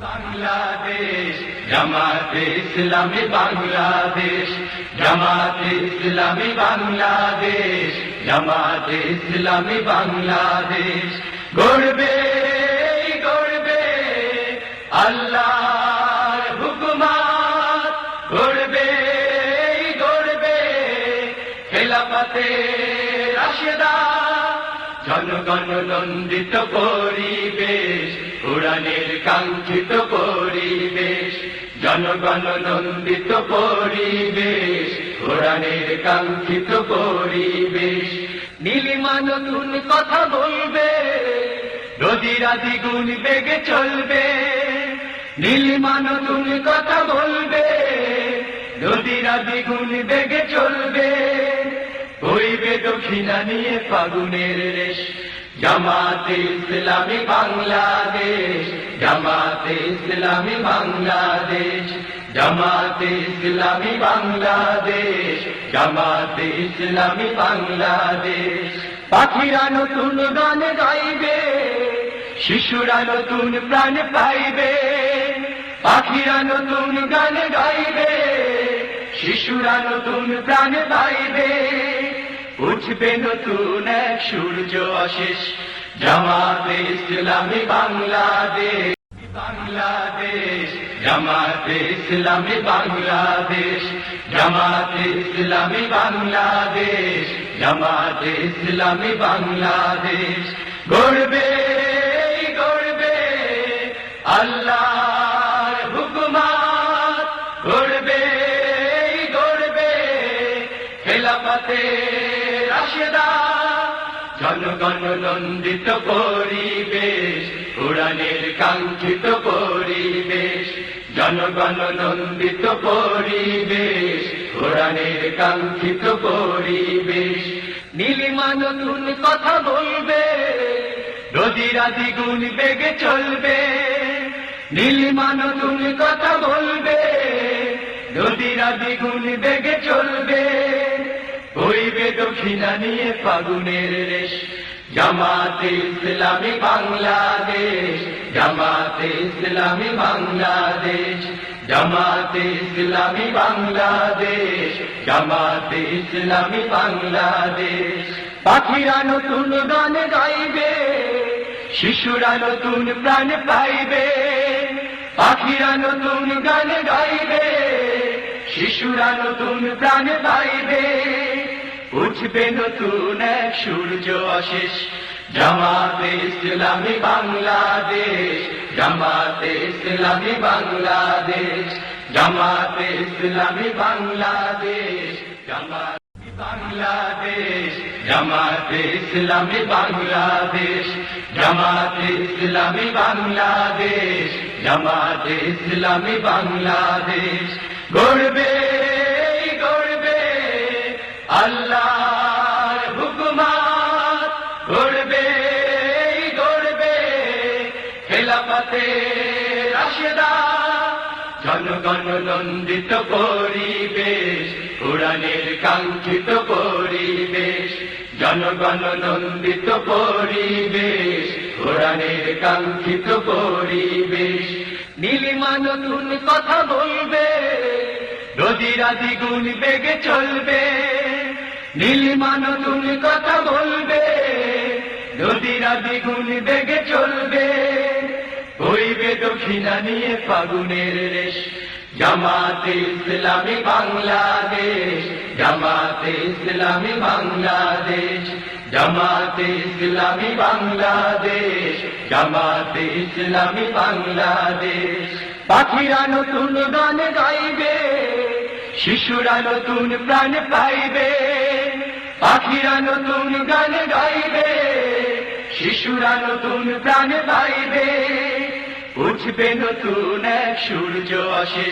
বাংলাদেশ, জামাতে ইসলামী বাংলাদেশ, জামাতে ইসলামী বাংলাদেশ, জামাতে ইসলামী বাংলাদেশ। গড়বে গড়বে আল্লাহর হুকুমাত। গড়বে গড়বে খেলাফতে রাশেদা জনগণ নন্দিত পরিবেশ কোরআনের কাঙ্ক্ষিত পরিবেশ জনগণ নন্দিত পরিবেশ কোরআনের কাঙ্ক্ষিত পরিবেশ। নীলিমা নতুন কথা বলবে, নদীরা দ্বিগুণ বেগে চলবে। নীলিমা নতুন কথা বলবে, নদীরা দ্বিগুণ বেগে চলবে। দক্ষিণা নিয়ে ফাগুনের রেশ। জামাতে ইসলামী বাংলাদেশ, জামাতে ইসলামী বাংলাদেশ, জামাতে ইসলামী বাংলাদেশ, জামাতে ইসলামী বাংলাদেশ। পাখিরা নতুন গান গাইবে, শিশুরা নতুন প্রাণ পাইবে। পাখিরা নতুন গান গাইবে, শিশুরা নতুন প্রাণ পাইবে। উঠবে নতুন এক সূর্য অশেষ। জামাতে ইসলামী বাংলাদেশ। বাংলাদেশ। জামাতে ইসলামী বাংলাদেশ। জামাতে ইসলামী বাংলাদেশ। জামাতে ইসলামী বাংলাদেশ। গড়বে গড়বে। আল্লাহর হুকুমাত গড়বে গড়বে। খেলাফতে জনগণ নন্দিত পরিবেশ কোরআনের কাঙ্ক্ষিত পরিবেশ জনগণ নন্দিত পরিবেশ কোরআনের কাঙ্ক্ষিত পরিবেশ। নীলিমা নতুন কথা বলবে, নদীরা দ্বিগুণ বেগে চলবে। নীলিমা নতুন কথা বলবে, নদীরা দ্বিগুণ বেগে চলবে। দক্ষিণা নিয়ে ফাগুনের রেশ। জামাতে ইসলামী বাংলাদেশ, জামাতে ইসলামী বাংলাদেশ, জামাতে ইসলামী বাংলাদেশ, জামাতে ইসলামী বাংলাদেশ। পাখিরা নতুন গান গাইবে, শিশুরা নতুন প্রাণ পাইবে। পাখিরা নতুন গান গাইবে, শিশুরা নতুন প্রাণ পাইবে। উঠবে নতুন এক সূর্য অশেষ। জামাতে ইসলামী বাংলাদেশ, জামাতে ইসলামী বাংলাদেশ, জামাতে ইসলামী বাংলাদেশ, জামাত বাংলাদেশ, জামাতে ইসলামী বাংলাদেশ, জামাতে ইসলামী বাংলাদেশ, জামাতে ইসলামী বাংলাদেশ। গড়বে খেলাফতে রাশেদা, জনগণ নন্দিত পরিবেশ কোরআনের কাঙ্ক্ষিত পরিবেশ, জনগণ নন্দিত পরিবেশ কোরআনের কাঙ্ক্ষিত পরিবেশ। নীলিমা নতুন কথা বলবে, নদীরা দ্বিগুণ বেগে চলবে। নীলিমা নতুন কথা বলবে, নদীরা দ্বিগুণ বেগে চলবে। হইবে নিয়ে ফাগুনের রেশ। জামাতে ইসলামী বাংলাদেশ, জামাতে ইসলামী বাংলাদেশ, জামাতে ইসলামী বাংলাদেশ, জামাতে ইসলামী বাংলাদেশ। পাখিরা নতুন গান গাইবে, শিশুরা নতুন প্রাণ পাইবে। পাখিরা নতুন গান গাইবে, শিশুরা নতুন প্রাণ পাইবে। উঠবে নতুন এক সূর্য অশেষ